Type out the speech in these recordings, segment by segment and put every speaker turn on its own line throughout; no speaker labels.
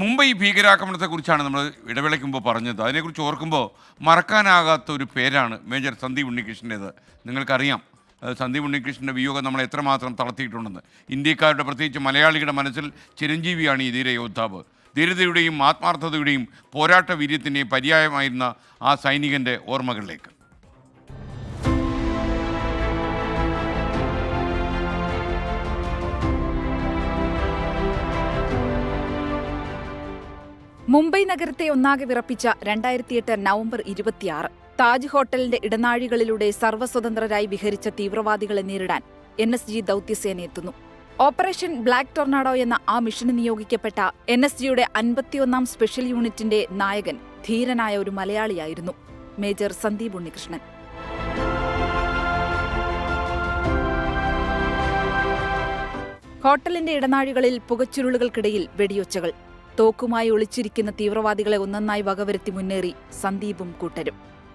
മുംബൈ ഭീകരാക്രമണത്തെക്കുറിച്ചാണ് നമ്മൾ ഇടവേളയ്ക്കുമ്പോൾ പറഞ്ഞത്. അതിനെക്കുറിച്ച് ഓർക്കുമ്പോൾ മറക്കാനാകാത്ത ഒരു പേരാണ് മേജർ സന്ദീപ് ഉണ്ണികൃഷ്ണന്റേത്. നിങ്ങൾക്കറിയാം. സന്ദീപ് ഉണ്ണികൃഷ്ണന്റെ വിയോഗം നമ്മളെ എത്രമാത്രം തളർത്തിയിട്ടുണ്ടെന്ന്. ഇന്ത്യക്കാരുടെ പ്രത്യേകിച്ച് മലയാളികളുടെ മനസ്സിൽ ചിരഞ്ജീവിയാണ് ഈ ധീര യോദ്ധാവ്. ധീരതയുടെയും ആത്മാർത്ഥതയുടെയും പോരാട്ട വീര്യത്തിന്റെയും പര്യായമായിരുന്ന ആ സൈനികന്റെ ഓർമ്മകളിലേക്ക്.
മുംബൈ നഗരത്തെ ഒന്നാകെ വിറപ്പിച്ച രണ്ടായിരത്തിയെട്ട് നവംബർ ഇരുപത്തിയാറ്. താജ് ഹോട്ടലിന്റെ ഇടനാഴികളിലൂടെ സർവസ്വതന്ത്രരായി വിഹരിച്ച തീവ്രവാദികളെ നേരിടാൻ എൻ എസ് ജി ദൌത്യസേന എത്തുന്നു. ഓപ്പറേഷൻ ബ്ലാക്ക് ടൊർണാഡോ എന്ന ആ മിഷന് നിയോഗിക്കപ്പെട്ട എൻ എസ് ജിയുടെ അൻപത്തിയൊന്നാം സ്പെഷ്യൽ യൂണിറ്റിന്റെ നായകൻ ധീരനായ ഒരു മലയാളിയായിരുന്നു മേജർ സന്ദീപ് ഉണ്ണികൃഷ്ണൻ. ഹോട്ടലിന്റെ ഇടനാഴികളിൽ പുകച്ചുരുളുകൾക്കിടയിൽ വെടിയൊച്ചകൾ. തോക്കുമായി ഒളിച്ചിരിക്കുന്ന തീവ്രവാദികളെ ഒന്നൊന്നായി വകവരുത്തി മുന്നേറി സന്ദീപും കൂട്ടരും.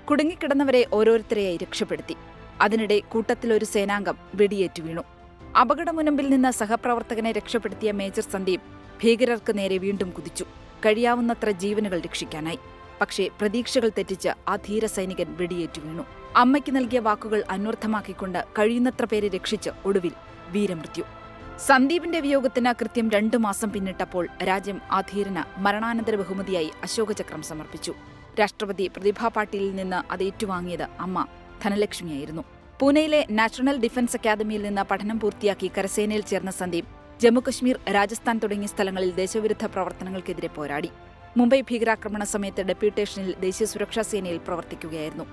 കുടുങ്ങിക്കിടന്നവരെ ഓരോരുത്തരെയായി രക്ഷപ്പെടുത്തി. അതിനിടെ കൂട്ടത്തിലൊരു സേനാംഗം വെടിയേറ്റു വീണു. അപകടമുനമ്പിൽ നിന്ന് സഹപ്രവർത്തകനെ രക്ഷപ്പെടുത്തിയ മേജർ സന്ദീപ് ഭീകരർക്ക് നേരെ വീണ്ടും കുതിച്ചു. കഴിയാവുന്നത്ര ജീവനുകൾ രക്ഷിക്കാനായി. പക്ഷേ പ്രതീക്ഷകൾ തെറ്റിച്ച് ആ ധീര സൈനികൻ വെടിയേറ്റു വീണു. അമ്മയ്ക്ക് നൽകിയ വാക്കുകൾ അന്വർത്ഥമാക്കിക്കൊണ്ട് കഴിയുന്നത്ര പേരെ രക്ഷിച്ച് ഒടുവിൽ വീരമൃത്യു. സന്ദീപിന്റെ വിയോഗത്തിന് കൃത്യം രണ്ടു മാസം പിന്നിട്ടപ്പോൾ രാജ്യം അധീരന് മരണാനന്തര ബഹുമതിയായി അശോകചക്രം സമർപ്പിച്ചു. രാഷ്ട്രപതി പ്രതിഭാ പാട്ടീലിൽ നിന്ന് അത് ഏറ്റുവാങ്ങിയത് അമ്മ ധനലക്ഷ്മിയായിരുന്നു. പൂനെയിലെ നാഷണൽ ഡിഫൻസ് അക്കാദമിയിൽ നിന്ന് പഠനം പൂർത്തിയാക്കി കരസേനയിൽ ചേർന്ന സന്ദീപ് ജമ്മുകശ്മീർ രാജസ്ഥാൻ തുടങ്ങിയ സ്ഥലങ്ങളിൽ ദേശവിരുദ്ധ പ്രവർത്തനങ്ങൾക്കെതിരെ പോരാടി. മുംബൈ ഭീകരാക്രമണ സമയത്ത് ഡെപ്യൂട്ടേഷനിൽ ദേശീയ സുരക്ഷാ സേനയിൽ പ്രവർത്തിക്കുകയായിരുന്നു.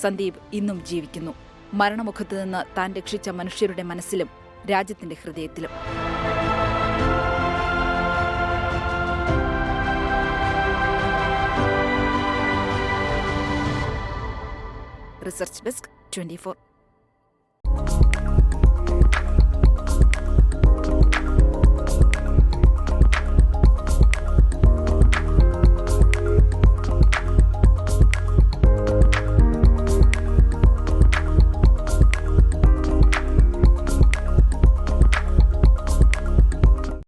സന്ദീപ് ഇന്നും ജീവിക്കുന്നു. മരണമുഖത്ത് നിന്ന് താൻ രക്ഷിച്ച മനുഷ്യരുടെ മനസ്സിലും രാജ്യത്തിന്റെ ഹൃദയത്തിലും. Research desk twenty